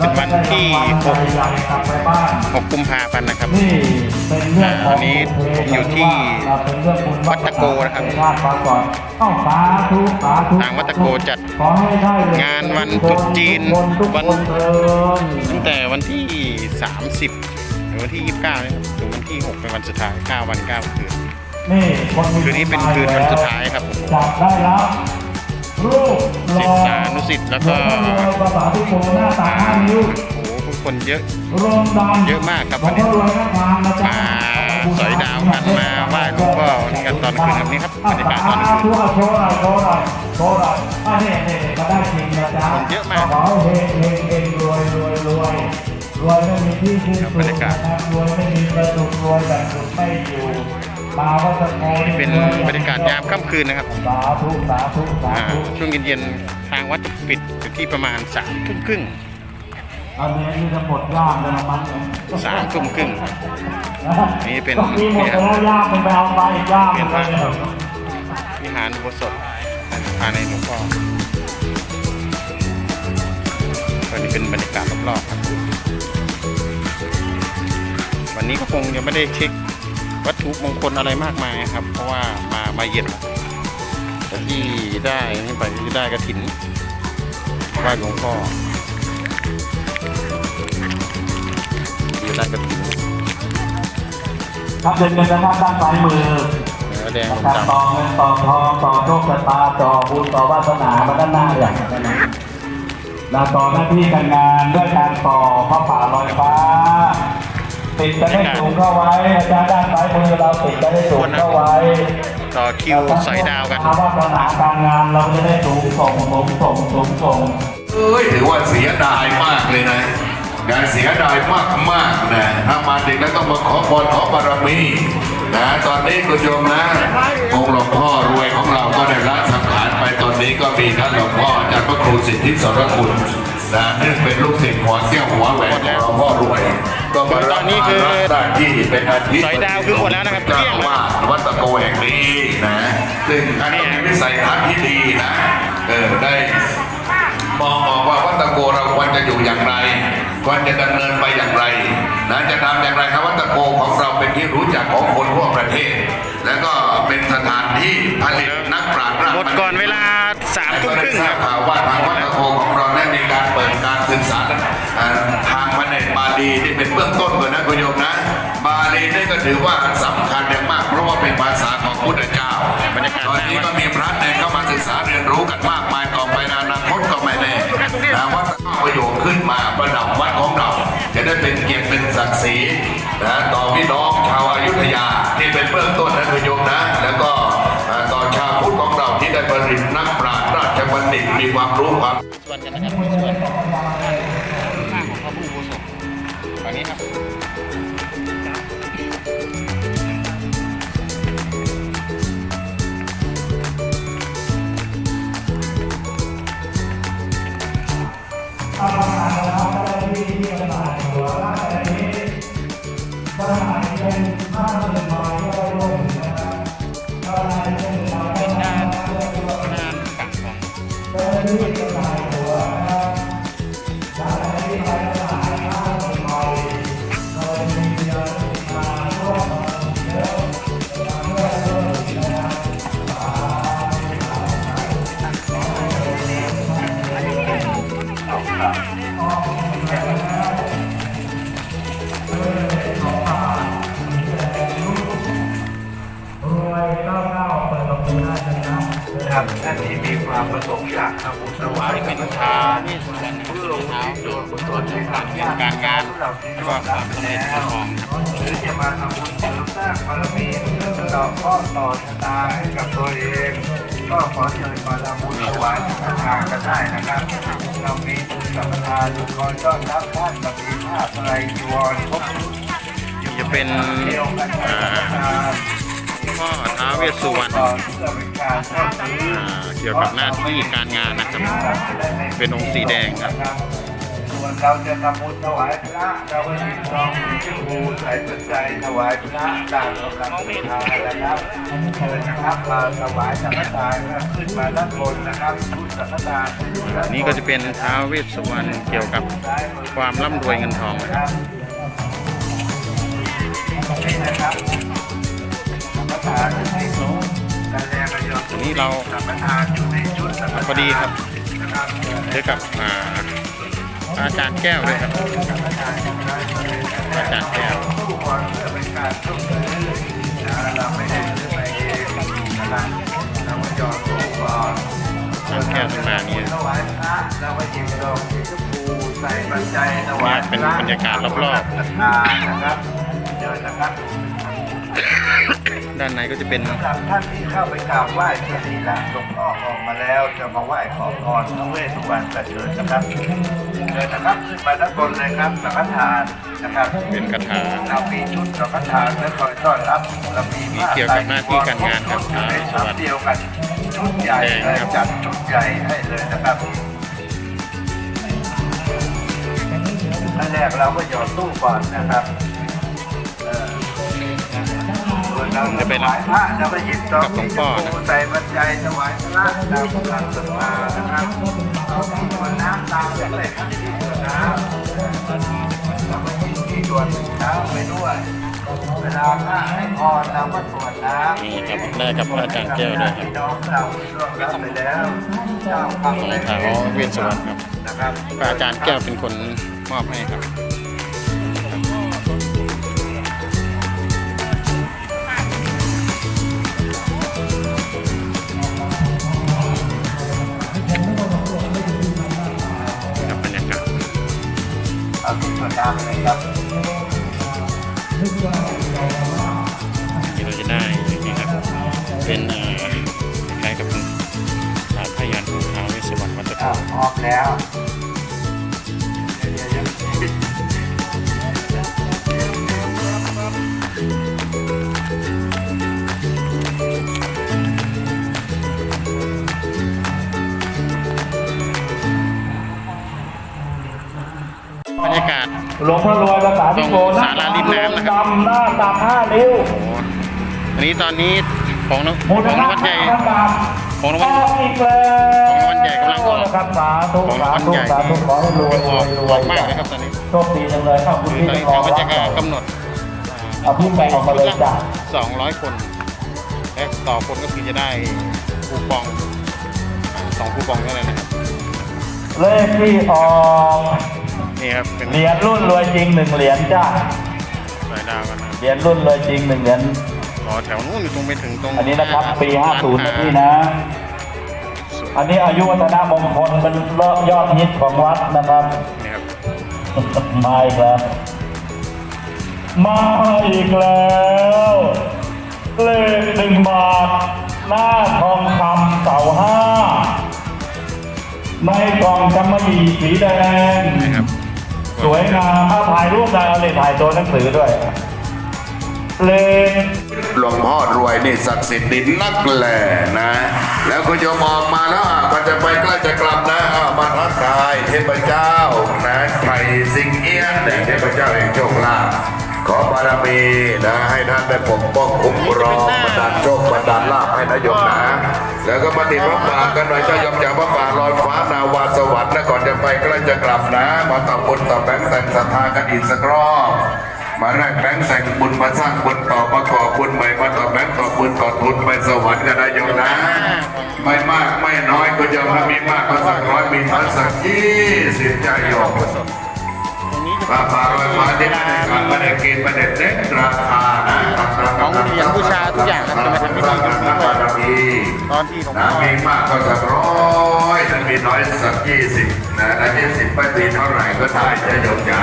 ที่ได้รางวัลใหญ่ๆกลับไปบ้าน6 6กุมภาพันธ์นะครับนี่เป็นเรื่องของอันนี้ผมอยู่ที่เราเป็นเรื่องบุญวัดตะโกนะครับชาติมาก่อนเอ้าสาธุสาธุทางวัดตะโกจัดขอให้ได้เลยงานวันตรุษจีนทุกวัคนนเทินตั้งแต่วันที่ 30ถึงวันที่ 29นะครับถึงวันที่ 6 เป็นวันสุดท้าย 9 วัน 9 คืนนี่คนมีคืนนี้เป็นคืนวันสุดท้ายครับผม ศิษยานุศิษย์แล้วก็ภาษาที่โกหน้าตาห้านิ้วโอ้คนเยอะรวมดำเยอะมากครับหลวงพ่อรวยหน้าทางนะจ๊ะมาสอยดาวกันมาไหว้หลวงพ่อกันตอนคืนครับนี่ครับบรรยากาศตอนคืนโชว์โชว์โชว์โชว์หน่อยอะนี่นี่มาได้จริงนะจ๊ะคนเยอะมากขอเฮงเฮงรวยรวยรวยรวยไม่มีที่สิ้นสุดรยากาศนะครับรวยไม่มีกระจุกรวยแบบสุดไม่อยู่ นี่เป็นบรรยากาศยามค่ำคืนนะครับสาธุสาธุสาอ่าธุช่วงเย็นๆทางวัดจะปิดอยู่ที่ประมาณ3ามทุ่มครึ่งอันนี้นี่จะหมดย่ามเลยละมั้งสามทุ่มครึ่งนี่เป็นก็มีหมดแล้วย่ามมันไปเอาไปอีกย่ามเปลี่ยนเลทางยวิหารอุโบสถภายในหลวงพ่อวันนี้เป็นบรรยากาศรอบๆครับวันนี้ก็คงยังไม่ได้เช็ค วัตถุมงคลอะไรมากมายครับ เพราะว่ามามาเย็นแต่ที่ได้นี่ไปที่ได้กระถินไหว้หลวงพ่อที่ได้กระถินครับเดินกันนะครับด้านซ้ายมือแดงการดำต่อเงินต่อทองต่อโชคชะตาต่อบุญต่อวาสนามาด้านหน้าอย่างนี้เราต่อหน้าที่การงานด้วยการต่อพระป่าลอยฟ้า ติดจะได้สูงเข้าไว้อาจารย์ด้านซ้ายมือเราติดจะได้สูงเข้าไว้ต่อคิวสอยดาวกันวาสนาการงานเราจะได้สูงส่งสูงส่งสูงส่งเอ้ยถือว่าเสียดายมากเลยนะงานเสียดายมากมากๆนะถ้ามาเด็กแล้วต้องมาขอพรขอบารมีนะตอนนี้คุณโยมนะองค์หลวงพ่อรวยของเราก็ได้ละสังขารไปตอนนี้ก็มีท่านหลวงพ่ออาจารย์พระครูสิทธิสรคุณ นะนี่เป็นลูกศิษย์หัวแก้วหัวแหวนของหลวงพ่อรวย ก็มาตอนนี้คือรับหน้าที่เป็นอาทิตย์สอยดาวคือหมดแล้วนะครับเกลี้เจ้ายงแล้ววาดวัดตะโกแห่งนี้นะซึ่งท่านก็มีวิสัยทัศน์ที่ดีนะเออได้มองออกว่าวัดตะโกเราควรจะอยู่อย่างไรควรจะดำเนินไปอย่างไรนะจะทำอย่างไรครับวัดตะโกของเราเป็นที่รู้จักของคนทั่วประเทศ แล้วก็เป็นสถานที่ผลิตนักปราชญ์ราชหมดก่อนเวลา สามทุ่มครึ่งครับข่าวว่าทางวัดตะโกของเราได้มีการเปิดการศึกษาอ่าทางพระเนตรบาลีที่เป็นเบื้องต้นก่อนนะคุณโยมนะ บาลีนี่ก็ถือว่าสำคัญอย่างมากเพราะว่าเป็นภาษาของพุทธเจ้าตอนนี้ก็มีพระเนรเข้ามาศึกษาเรียนรู้กันมากมายต่อไปในอนาคตก็ไม่แน่นะวัดประโยชน์ขึ้นมาประดับวัดของเรา จะได้เป็นเกียรติเป็นศักดิ์ศรีนะต่อพี่น้องชาวอยุธยาที่เป็นเบื้องต้นนะคุณโยมนะ แล้วก็ ประดิษฐ์นักปราชญ์ราชบัณฑิตมีความรู้ความชวนกันนะครับชวนข้างของพระผู้อุโบสถฝั่งนี้ครับถ้าทำงา เปิดประตูได้เลยนท่านที่มีความประสงค์อยากทำบุญถวายเป็นชาที่สุดนเพื่อลงที่อุเท้าทิศส่วนกุศลให้กับเรื่องการงานแล้วก็ความสำเร็จของหรือจะมาทำบุญเสริมสร้างบารมีเพื่อต่อข้อต่อชะตาให้กับตัวเองก็ขอเชิญมาทำบุญถวายสังทานกันได้นะครับ เรามีบุญสัมปทานอยู่คอยต้อนรับท่านกับมีผ้าไตรจีวรครบจะเป็น พ่อท้าวเวสสุวรรณเกี่ยวกับหน้าที่การงานนะครับ เป็นองค์สีแดงครับส่วนเราจะทำบุญถวายพระเราก็หยิบทองสีชมพูใส่ปัจจัยถวายพระตามกำลังศรัทธานะครับเชิญนะครับมาถวายสังฆทานก็ขึ้นมาด้านบนนะครับชุดสังฆทานนี้ก็จะเป็นท้าวเวสสุวรรณเกี่ยวกับความร่ำรวยเงินทองนะครับรับนี่นะครับ สังฆทานที่สูงการแรงประโยชน์อันนี้เราสังฆทานอยู่ในชุดสังฆทานพอดีครับนะครับเด้วยวกับอ่าอาจารย์แก้วด้วยครับสังฆทานอยู่ในชุดอาจารย์แก้วทุกคนเพื่อเป็นการช่วยเหลือนะเราไม่ได้ซื้อไปเองนะครับเราก็ยอมทุกคนอาจารย์แก้วขึ้นมาเนี่ยถวายพระเราก็หยิบดอกสีชมพูใส่ปัจจัยถวายพระเป็นบรรยากาศรอบๆศรัทธานะครับเดินนะครับ ด้านในก็จะเป็นสำหรับท่านที่เข้าไปกราบไหว้ที่นี่ละหลวงพ่อออกมาแล้วจะมาไหว้ขอพรพระเวสสุวรรณกระเชิญนะครับเชิญนะครับขึ้นมาด้านบนเลยครับสังฆทานนะครับเป็นคาถา เรามีชุดสังฆทานและคอยต้อนรับเรามีมีเกี่ยวกับหน้าที่การงานครับชุดในชุดเดียวกันชุดใหญ่เลยจัดชุดใหญ่ให้เลยนะครับอันแรกเราก็หยอดตู้ก่อนนะครับ จะไปถวายพระเราก็หยิบดอกที่ชมพูใส่ปัจจัยถวายพระตามกำลังศรัทธานะครับเรามีส่วนน้ำตามไปด้วยครับที่ส่วนน้ำเราก็ยินดีส่วนน้ำไปด้วยเวลาพระให้พรเราก็สวดน้ำนี่ครับได้กับพระอาจารย์แก้วด้วยครับพี่น้องเราร่วมรับไปแล้วเจ้าคำของท้าวเวสสุวรรณครับนะครับพระอาจารย์แก้วเป็นคนมอบให้ครับ เอาที่สวดน้ำเลยครับที่เราจะได้นี่ครับ เป็นเอ่อคล้ายๆกับพระพยานภูท้าวเวสสุวรรณวัดตะอ้าวพร้อมแล้ว บรรยากาศหลวงพ่อรวยภาษาที่โกศาลาริมน้ำนะครับดำหน้าตักห้านิ้วโอ้โหอันนี้ตอนนี้ของน้องมูขลองค่ารางวัลใหญ่พันบาทของรางวัลออกอีกแล้วของรางวัลใหญ่กำลังออกนะครับสาธุของสารางวัลธุใหญ่สาธุขอให้รวยรอวอกยรอวอยกมากเลยครับตอนนี้โชคดีจังเลยครับคุณคือพี่ตอนนี้รอทางราชรับการกำหนดเอาพี่ไปออกมาเลยจ้ะสองร้อยคนและต่อคนก็คือจะได้คูปองสองคูปองเท่านั้นนะครับเลขที่ออก นี่ครับเป็นเหรียญรุ่นรวยจริงหนึ่งเหรียญจ้าสายดาวกันนะครับเหรียญรุ่นรวยจริงหนึ่งเหรียญรอแถวนู้นอยู่ตรงไปถึงตรงอันนี้นะครับปีร้า50นะค้าพี่นะ อันนี้อายุวัฒนมงคลเป็นยอดฮิตของวัดนะครับนี่ครับมาอีกแล้วมาอีกแล้วเลขหนึ่งบาท หน้าทองคำเสาห้าในกล่องกำมะหยี่สีแดงนี่ครับ สวยงามถ้าถ่ายรูปได้เอาเลยถ่ายตัวหนังสือด้วยเลขหลวงพ่อรวยนี่ศักดิ์สิทธิ์ดินนักแหล่นะ แล้วก็โยมออกมาแล้วอะมันจะไปใกล้จะกลับนะอะมาทักทายเทพเจ้านะไทยสิงเอี้ยนเนี่ยเทพเจ้าแห่งโชคลาภขอบารมีนะให้ท่านได้ปกป้องคุ้มครองบันดาลโชคบันดาลลาภให้นะโยมนะ แล้วก็มาติดพระป่ากันหน่อยเจ้าโยมจากพระป่าลอยฟ้านาวาสวรรค์นะก่อนจะไปใกล้จะกลับนะมาต่อบุญต่อแบงค์แต่งศรัทธากันอีกสักรอบมาแรกแบงค์แต่งบุญมาสร้างบุญต่อประกอบบุญใหม่มาต่อแบงค์ต่อบุญต่อทุนไปสวรรค์กันนะโยมนะไม่มากไม่น้อยก็โยมถ้ามีมากก็สักร้อยมีน้อยสักยี่สิบใจโยม ตระปาปลาลอยฟ้าที่ไม่ได้การม่ได้กินม่ได้เล็กราคานะของเหรียญบูชาทุกอย่างครับจะมาทำพิธีตรงนี้บารมีตอนที่หลวงนะพ่อมีมากก็สักร้อยถ้ามีน้อยสักยี่สิบนะถ้ายี่สิบไม่มีเท่าไหร่ก็ได้จะยมจ๋า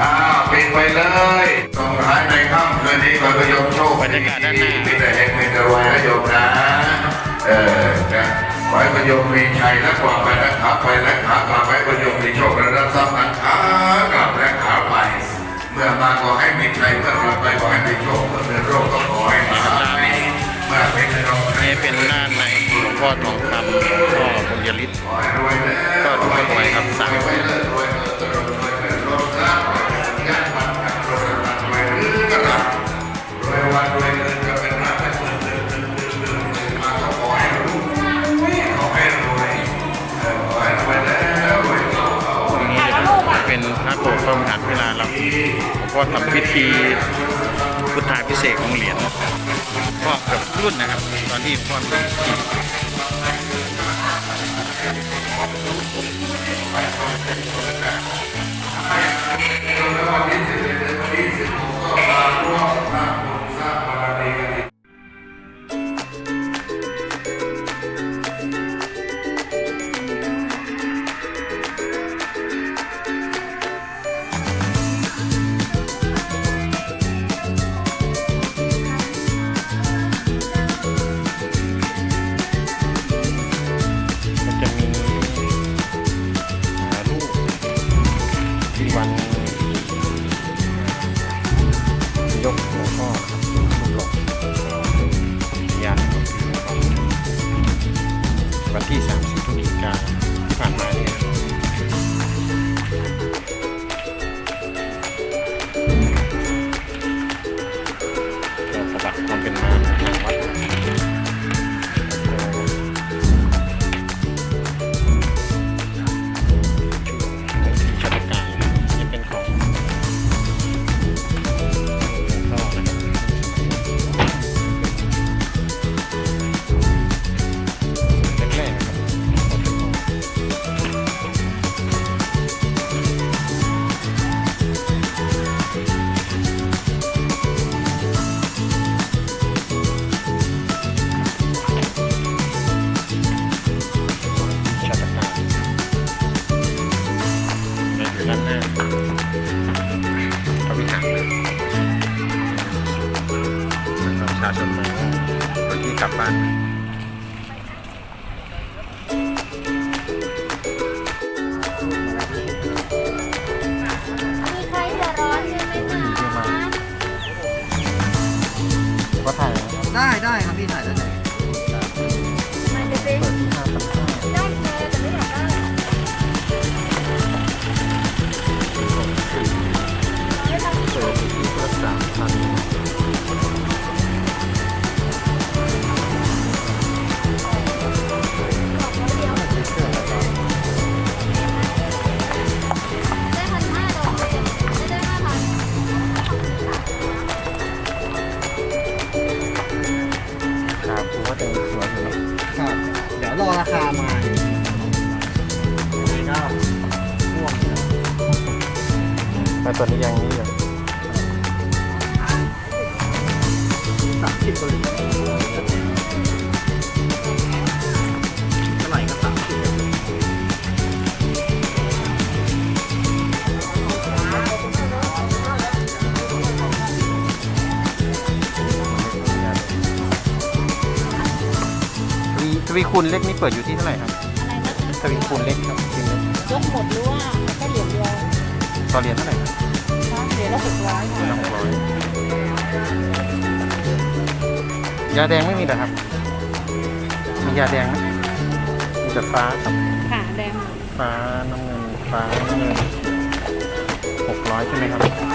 อ้าวปิดไปเลยส่งท้ายในค่ำคืนนี้ก็โยมโชคด้านหน้ามีแต่เฮงมีแต่รวยนะโยมนะเออนะขอให้ประโยมมีชัยและกว่าไปและขาไปและขากลับให้ประโยมมีโชคและรับทรัพย์นั้น เมื่อมาก็ให้มีใจเมื่อกลับไปก็ให้มีโชคเมื่อเป็นโรคก็ขอให้หายเมื่อเป็นโรคนี่เป็นหน้าในหลวงพ่อทองคำหลวงพ่อพงยฤทธิ์ก็ทุกครวยครับสั่งไว้รวยวันรวย เลยรวยก็ทำพิธีพุทธาพิเศษกของเหรียญก็เกับรุ่นนะครับ ตอนที่พ่อมีพิธีมัน วันที่ 30พฤศจิกายนที่ผ่านมาเนี่ย วีทวีคูณเล็กนี่เปิดอยู่ที่เท่าไหร่ครับอะไรนะทวีคูณเล็กครับจริงเลยยกหมดหรือว่าแค่เหรียญเดียวต่อเหรียญเท่าไหร่ครับคะเหรียญละหกร้อยเหรียญละหกร้อยยาแดงไม่มีเหรอครับ มียาแดงไหมมีแต่ฟ้าครับ ค่ะแดง ฟ้าน้ำเงินฟ้าน้ำเงินหกร้อยใช่ไหมครับ